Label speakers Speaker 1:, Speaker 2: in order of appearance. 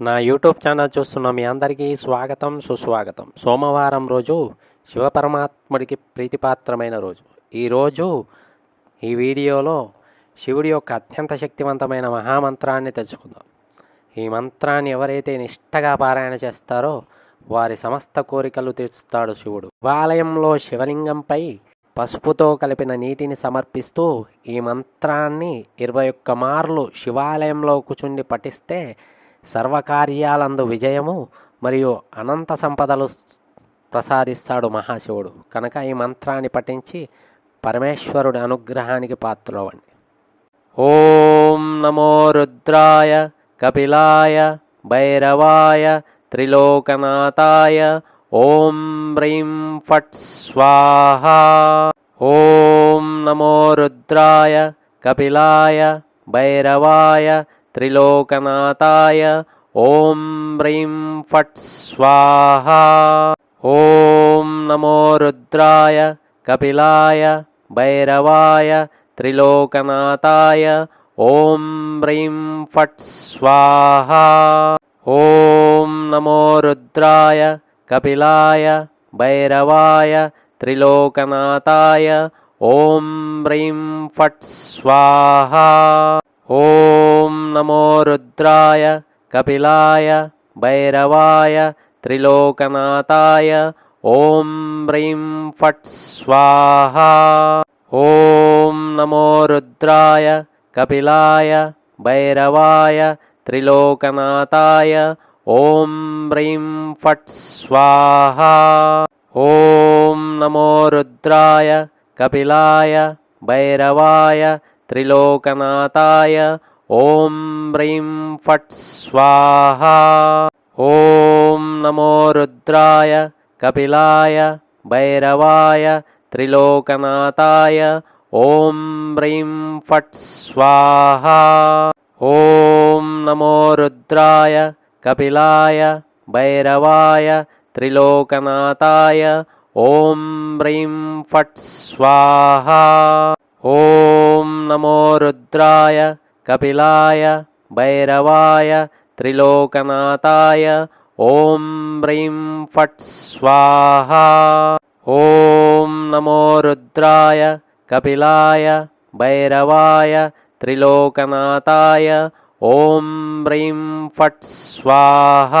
Speaker 1: నా YouTube channel చూస్తున్న మీ అందరికీ స్వాగతం సుస్వాగతం. సోమవారం రోజు శివపరమాత్ముడికి ప్రీతిపాత్రమైన రోజు. ఈరోజు ఈ వీడియోలో శివుడి యొక్క అత్యంత శక్తివంతమైన మహామంత్రాన్ని తెలుసుకుందాం. ఈ మంత్రాన్ని ఎవరైతే నిష్టగా పారాయణ చేస్తారో వారి సమస్త కోరికలు తీర్చుతాడు శివుడు. శివాలయంలో శివలింగంపై పసుపుతో కలిపిన నీటిని సమర్పిస్తూ ఈ మంత్రాన్ని ఇరవై ఒక్క మార్లు శివాలయంలో కూర్చుండి పఠిస్తే సర్వకార్యాలందు విజయము మరియు అనంత సంపదలు ప్రసాదిస్తాడు మహాశివుడు. కనుక ఈ మంత్రాన్ని పఠించి పరమేశ్వరుడి అనుగ్రహానికి పాత్రలవ్వండి ఓం నమో రుద్రాయ కపిలాయ భైరవాయ త్రిలోకనాథాయ ఓం హ్రీం ఫట్ స్వాహ. ఓం నమో రుద్రాయ కపిలాయ భైరవాయ త్రిలోకనాథాయ ఓం హ్రీం ఫట్ స్వాహ. ఓం నమో రుద్రాయ కపిలాయ భైరవాయ త్రిలోకనాథాయ ఓం హ్రీం ఫట్ స్వాహ. ఓం నమో రుద్రాయ కపిలాయ భైరవాయ త్రిలోకనాథాయ ఓం హ్రీం ఫట్ స్వాహ. ఓం నమో రుద్రాయ కపిలాయ భైరవాయ త్రిలోకనాథాయ ఓం హ్రీం ఫట్ స్వాహ. ఓం నమో రుద్రాయ కపిలాయ భైరవాయ త్రిలోకనాథాయ ఓం హ్రీం ఫట్ స్వాహ. ఓం నమో రుద్రాయ కపిలాయ భైరవాయ త్రిలోకనాథాయ ఓం హ్రీం ఫట్ స్వాహ. ఓం నమో రుద్రాయ కపిలాయ భైరవాయ త్రిలోకనాథాయ ఓం హ్రీం ఫట్ స్వాహ. ఓం నమో రుద్రాయ కపిలాయ భైరవాయ త్రిలోకనాథాయ ఓం హ్రీం ఫట్ స్వాహ. ఓం నమో రుద్రాయ కపిలాయ భైరవాయ త్రిలోకనాథాయ ఓం హ్రీం ఫట్ స్వాహ. ఓం నమో రుద్రాయ కపిలాయ భైరవాయ త్రిలోకనాథాయ ఓం హ్రీం ఫట్ స్వాహ.